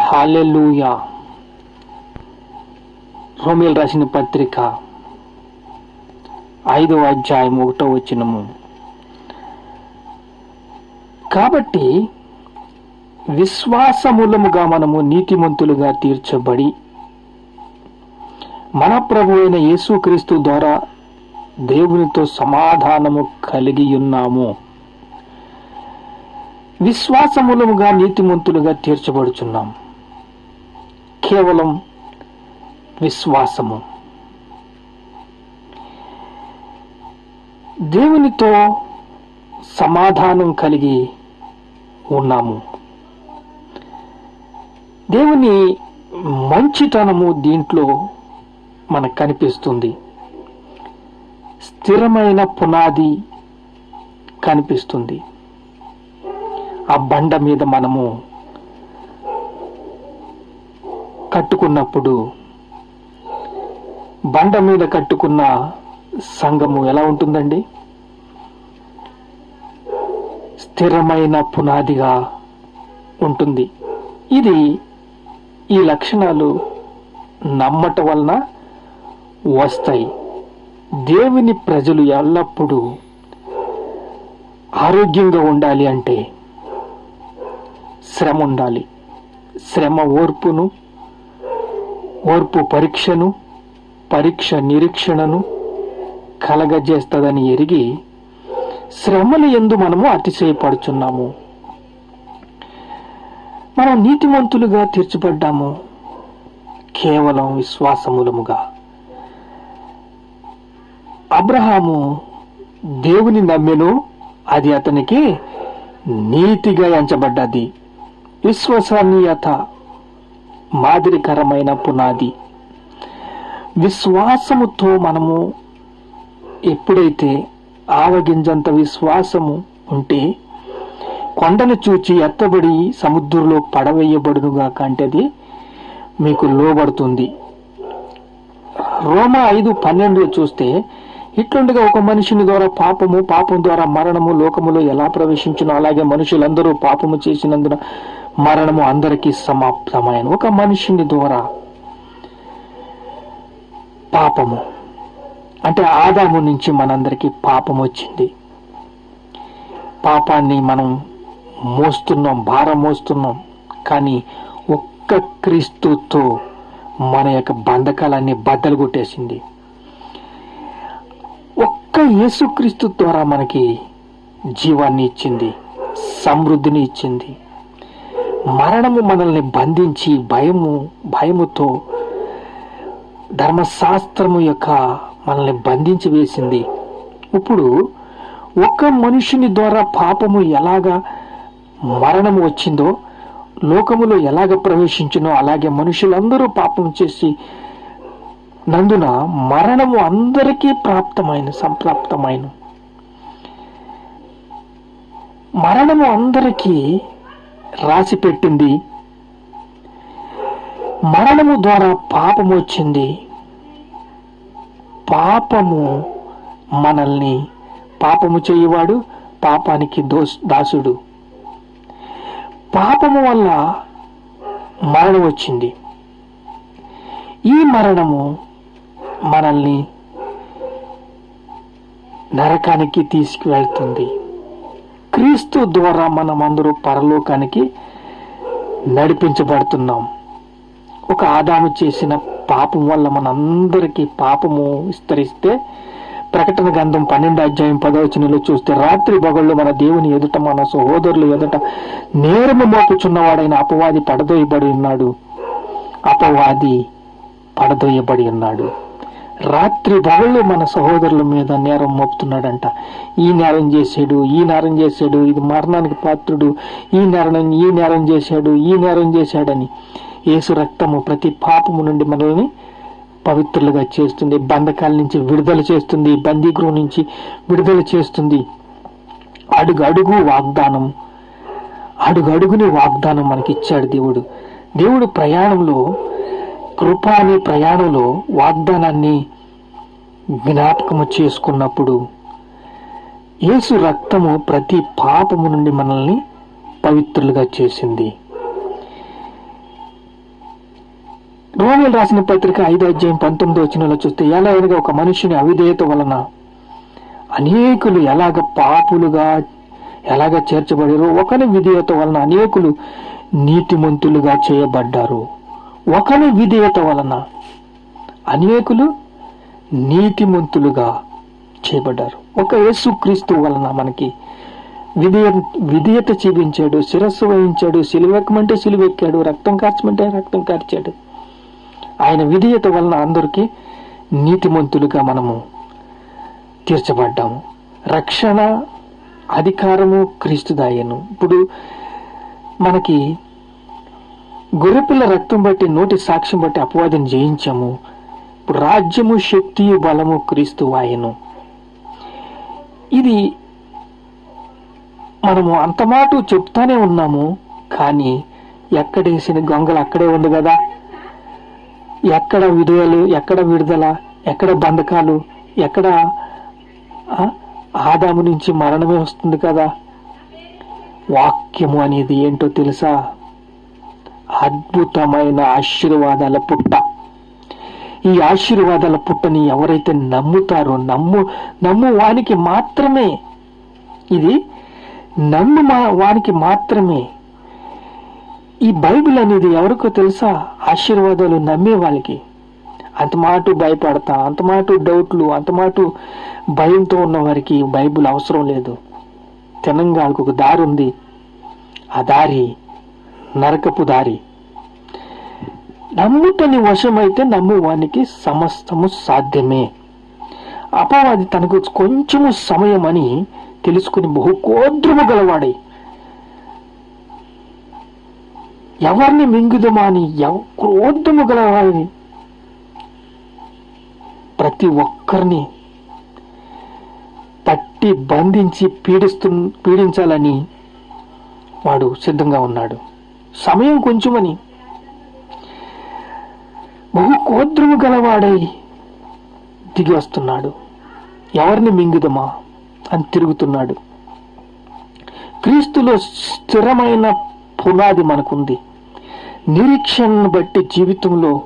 Hallelujah రోమిల్ రాసిన పత్రిక ఐదవ అధ్యాయం ఒకటో వచ్చినము కాబట్టి విశ్వాసమూలముగా మనము నీతిమంతులుగా తీర్చబడి మన ప్రభు అయిన యేసుక్రీస్తు ద్వారా దేవునితో సమాధానము కలిగి ఉన్నాము. విశ్వాసమూలముగా నీతిమంతులుగా తీర్చబడుచున్నాం. కేవలం విశ్వాసము. దేవునితో సమాధానం కలిగి ఉన్నాము. దేవుని మంచితనము దీంట్లో మనకు కనిపిస్తుంది. స్థిరమైన పునాది కనిపిస్తుంది. ఆ బండ మీద మనము కట్టుకున్నప్పుడు బండ మీద కట్టుకున్న సంఘము ఎలా ఉంటుందండి? స్థిరమైన పునాదిగా ఉంటుంది. ఇది ఈ లక్షణాలు నమ్మట వలన వస్తాయి. దేవుని ప్రజలు ఎల్లప్పుడూ ఆరోగ్యంగా ఉండాలి అంటే శ్రమ ఉండాలి. శ్రమ ఓర్పును ఓర్పు పరీక్షను పరీక్ష నిరీక్షణను కలగజేస్తుందని ఎరిగి శ్రమలు ఎందు మనము అతిశయపడుచున్నాము. మనం నీతిమంతులుగా తీర్చిపడ్డాము. కేవలం విశ్వాసమూలముగా. అబ్రహాము దేవుని నమ్మెను అది అతనికి నీతిగా ఎంచబడ్డది. విశ్వసనీయత మాదిరికరమైన పునాది. విశ్వాసముతో మనము ఎప్పుడైతే ఆవగింజంత విశ్వాసము ఉంటే కొండను చూచి ఎత్తబడి సముద్రంలో పడవేయబడునుగా కంటేది మీకు లోబడుతుంది. రోమా ఐదు పన్నెండులో చూస్తే ఇట్లుండగా ఒక మనిషిని ద్వారా పాపము పాపం ద్వారా మరణము లోకములో ఎలా ప్రవేశించునో అలాగే మనుషులందరూ పాపము చేసినందున మరణము అందరికీ సమాప్తమైన ఒక మనిషిని ద్వారా పాపము. అంటే ఆదాము నుంచి మనందరికీ పాపం వచ్చింది. పాపాన్ని మనం మోస్తున్నాం భారం మోస్తున్నాం. కానీ ఒక్క క్రీస్తుతో మన యొక్క బంధకాలన్నీ బద్దలు కొట్టేసింది. ఒక్క యేసుక్రీస్తు ద్వారా మనకి జీవాన్ని ఇచ్చింది సమృద్ధిని ఇచ్చింది. మరణము మనల్ని బంధించి భయము భయముతో ధర్మశాస్త్రము యొక్క మనల్ని బంధించి వేసింది. ఇప్పుడు ఒక మనుషుని ద్వారా పాపము ఎలాగా మరణము వచ్చిందో లోకములో ఎలాగ ప్రవేశించినో అలాగే మనుషులందరూ పాపం చేసి నందున మరణము అందరికీ ప్రాప్తమైన సంప్రాప్తమైన. మరణము అందరికీ రాసి పెట్టింది మరణము ద్వారా పాపము వచ్చింది. పాపము మనల్ని పాపము చేయవాడు పాపానికి దోస్ దాసుడు. పాపము వల్ల మరణం వచ్చింది. ఈ మరణము మనల్ని నరకానికి తీసుకువెళ్తుంది. క్రీస్తు ద్వారా మనం అందరూ పరలోకానికి నడిపించబడుతున్నాం. ఒక ఆదాము చేసిన పాపం వల్ల మనందరికీ పాపము విస్తరిస్తే ప్రకటన గ్రంథం పన్నెండు అధ్యాయం పదవచనలో చూస్తే రాత్రి బగళ్ళు మన దేవుని ఎదుట మన సహోదరులు ఎదుట నేరము మోపుచున్నవాడైన అపవాది పడదోయబడి ఉన్నాడు. అపవాది పడదోయబడి ఉన్నాడు. రాత్రి పగళ్ళు మన సహోదరుల మీద నేరం మోపుతున్నాడంట. ఈ నేరం చేశాడు ఈ నేరం చేశాడు ఇది మరణానికి పాత్రుడు ఈ నేరం ఈ నేరం చేశాడు ఈ నేరం చేశాడని యేసు రక్తము ప్రతి పాపము నుండి మనల్ని పవిత్రులుగా చేస్తుంది. బంధకాల నుంచి విడుదల చేస్తుంది బందీగృహం నుంచి విడుదల చేస్తుంది. అడుగు అడుగు వాగ్దానం అడుగు అడుగుని వాగ్దానం మనకి ఇచ్చాడు దేవుడు. దేవుడు ప్రయాణంలో కృప అనే ప్రయాణంలో వాగ్దానాన్ని జ్ఞాపకము చేసుకున్నప్పుడు యేసు రక్తము ప్రతి పాపము నుండి మనల్ని పవిత్రులుగా చేసింది. రోమిల్ రాసిన పత్రిక ఐదో అధ్యాయం పంతొమ్మిదో వచ్చినలో చూస్తే ఎలా అనగా ఒక మనిషిని అవిధేయత వలన అనేకులు ఎలాగ పాపులుగా ఎలాగ చేర్చబడారో ఒకని విధేయత వలన అనేకులు నీతిమంతులుగా చేయబడ్డారు. ఒకరు విధేయత వలన అనేకులు నీతిమంతులుగా చేయబడ్డారు. ఒక యేసుక్రీస్తు వలన మనకి విధేయ విధేయత చూపించాడు శిరస్సు వహించాడు సిలువెక్కమంటే సిలువెక్కాడు రక్తం కార్చమంటే రక్తం కార్చాడు. ఆయన విధేయత వలన అందరికీ నీతిమంతులుగా మనము తీర్చబడ్డాము. రక్షణ అధికారము క్రీస్తుదాయను. ఇప్పుడు మనకి గొర్రెపిల్ల రక్తం బట్టి నోటి సాక్ష్యం బట్టి అపవాదిని జయించాము. ఇప్పుడు రాజ్యము శక్తి బలము క్రీస్తు వాయను. ఇది మనము అంతమాటు చెప్తానే ఉన్నాము కానీ ఎక్కడేసిన గొంగలు అక్కడే ఉంది కదా. ఎక్కడ విడుదలు ఎక్కడ విడుదల ఎక్కడ బంధకాలు ఎక్కడ ఆదాము నుంచి మరణమే వస్తుంది కదా. వాక్యము అనేది ఏంటో తెలుసా? అద్భుతమైన ఆశీర్వాదాల పుట్ట. ఈ ఆశీర్వాదాల పుట్టని ఎవరైతే నమ్ముతారో నమ్ము నమ్ము వానికి మాత్రమే ఇది నమ్ము మా వానికి మాత్రమే. ఈ బైబిల్ అనేది ఎవరికో తెలుసా? ఆశీర్వాదాలు నమ్మే వాళ్ళకి. అంతమాటు భయపడతా అంతమాటు డౌట్లు అంతమాటు భయంతో ఉన్న వారికి బైబిల్ అవసరం లేదు. తెలంగాణకు ఒక దారి ఉంది. ఆ దారి నరకపు దారి. నమ్ముటని వశమైతే నమ్మువానికి సమస్తము సాధ్యమే. అపవాది తనకు కొంచెము సమయం అని తెలుసుకుని బహు కోద్రము గలవాడై. ఎవరిని మింగుదమా అని ఎవ- క్రోధము గలవాడిని. ప్రతి ఒక్కరిని పట్టి బంధించి పీడిస్తు పీడించాలని వాడు సిద్ధంగా ఉన్నాడు. సమయం కొంచెమని. బహు కోద్రము గలవాడై దిగి వస్తున్నాడు. ఎవరిని మింగుదమా అని తిరుగుతున్నాడు. క్రీస్తులో స్థిరమైన పునాది మనకుంది. నిరీక్షణను బట్టి జీవితంలో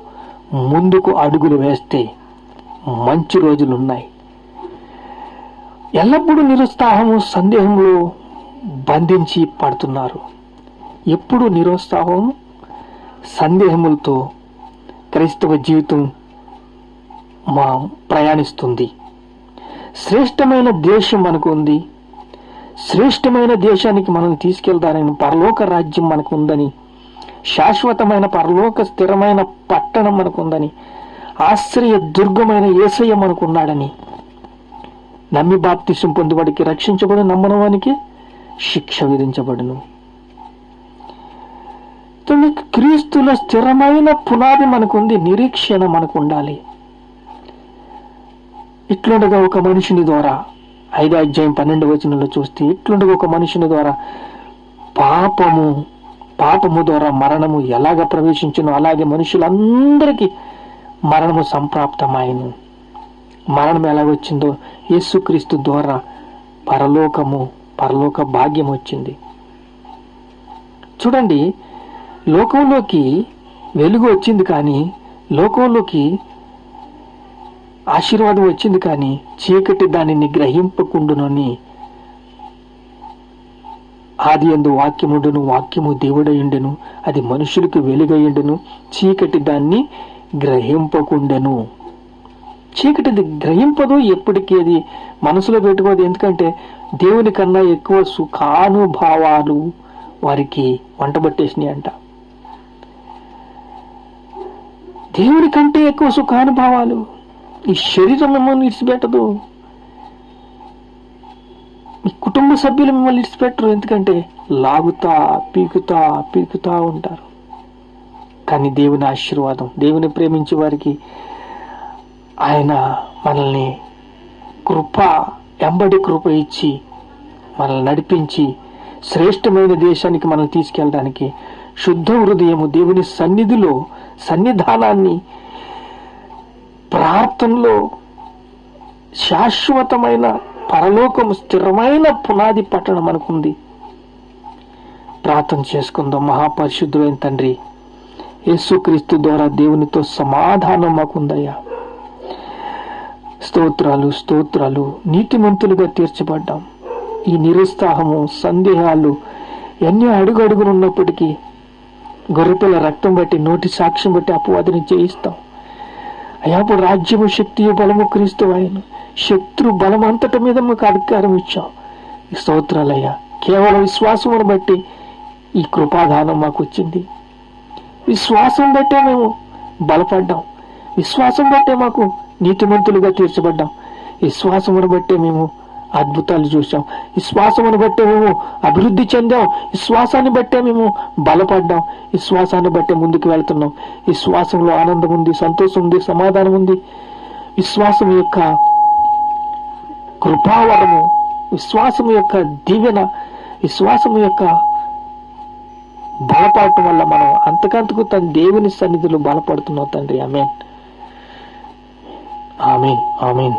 ముందుకు అడుగులు వేస్తే మంచి రోజులున్నాయి. ఎల్లప్పుడూ నిరుత్సాహము సందేహంలో బంధించి పడుతున్నారు. ఎప్పుడు నిరుత్సాహం సందేహములతో క్రైస్తవ జీవితం మా ప్రయాణిస్తుంది. శ్రేష్టమైన దేశం మనకు ఉంది. శ్రేష్టమైన దేశానికి మనం తీసుకెళ్తారని పరలోక రాజ్యం మనకు ఉందని శాశ్వతమైన పరలోక స్థిరమైన పట్టణం మనకుందని ఆశ్రయ దుర్గమైన ఏసయ్య మనకున్నాడని నమ్మి బాప్తిసం పొందుబడికి రక్షించబడి నమ్మనవానికి శిక్ష విధించబడును. తొలి క్రీస్తుల స్థిరమైన పునాది మనకుంది నిరీక్షణ మనకు ఉండాలి ఇట్లుండగా ఒక మనిషిని ద్వారా ఐదో అధ్యాయం పన్నెండు వచనంలో చూస్తే ఇట్లుండగా ఒక మనిషిని ద్వారా పాపము పాపము ద్వారా మరణము ఎలాగ ప్రవేశించినో అలాగే మనుషులందరికీ మరణము సంప్రాప్తమాయను మరణం ఎలా వచ్చిందో యేసుక్రీస్తు ద్వారా పరలోకము పరలోక భాగ్యం వచ్చింది చూడండి లోకంలోకి వెలుగు వచ్చింది కానీ లోకంలోకి ఆశీర్వాదం వచ్చింది కానీ చీకటి దానిని గ్రహింపకుండునని ఆది ఎందు వాక్యముండును వాక్యము దేవుడయుండెను అది మనుషులకు వెలుగయుండెను చీకటి దాన్ని గ్రహింపకుండెను. చీకటిది గ్రహింపదు ఎప్పటికీ అది మనసులో పెట్టుకోదు ఎందుకంటే దేవుని కన్నా ఎక్కువ సుఖానుభావాలు వారికి వంటబట్టేసినాయి అంట దేవుని కంటే ఎక్కువ సుఖానుభవాలు ఈ శరీరం మిమ్మల్ని విడిచిపెట్టదు. మీ కుటుంబ సభ్యులు మిమ్మల్ని విడిచిపెట్టరు. ఎందుకంటే లాగుతా పీకుతా పీకుతా ఉంటారు. కానీ దేవుని ఆశీర్వాదం దేవుని ప్రేమించే వారికి ఆయన మనల్ని కృప ఎంబడి కృప ఇచ్చి మనల్ని నడిపించి శ్రేష్టమైన దేశానికి మనం తీసుకెళ్ళడానికి శుద్ధ హృదయము దేవుని సన్నిధిలో సన్నిధానాన్ని ప్రార్థనలో శాశ్వతమైన పరలోకం స్థిరమైన పునాది పట్టణం అనుకుంది. ప్రార్థన చేసుకుందాం మహాపరిశుద్ధులైన తండ్రి యేసుక్రీస్తు ద్వారా దేవునితో సమాధానం మాకుందయ్యా. స్తోత్రాలు స్తోత్రాలు నీతిమంతులుగా తీర్చబడ్డాం. ఈ నిరుత్సాహము సందేహాలు ఎన్ని అడుగు ఉన్నప్పటికీ గొర్రెపిల్ల రక్తం బట్టి నోటి సాక్ష్యం బట్టి అపవాదిని జయిస్తాం. అయ్యా అప్పుడు రాజ్యము శక్తియు బలము క్రీస్తు ఆయన శత్రు బలం అంతట మీద మాకు అధికారం ఇచ్చాం ఈ స్తోత్రాలయ్యా కేవలం విశ్వాసమును బట్టి ఈ కృపాదానం మాకు వచ్చింది. విశ్వాసం బట్టే మేము బలపడ్డాం. విశ్వాసం బట్టే మాకు నీతిమంతులుగా తీర్చబడ్డాం. విశ్వాసమును బట్టే మేము అద్భుతాలు చూసాం విశ్వాసమును బట్టే మేము అభివృద్ధి చెందాం. విశ్వాసాన్ని బట్టే మేము బలపడ్డాం. విశ్వాసాన్ని బట్టే ముందుకు వెళ్తున్నాం. విశ్వాసంలో ఆనందం ఉంది సంతోషం ఉంది సమాధానం ఉంది. విశ్వాసం యొక్క కృపావరము విశ్వాసం యొక్క దీవెన విశ్వాసం యొక్క బలపడటం వల్ల మనం అంతకంతకు తన దేవుని సన్నిధిలో బలపడుతున్నాం తండ్రి. ఆమెన్. ఆమెన్. ఆమెన్.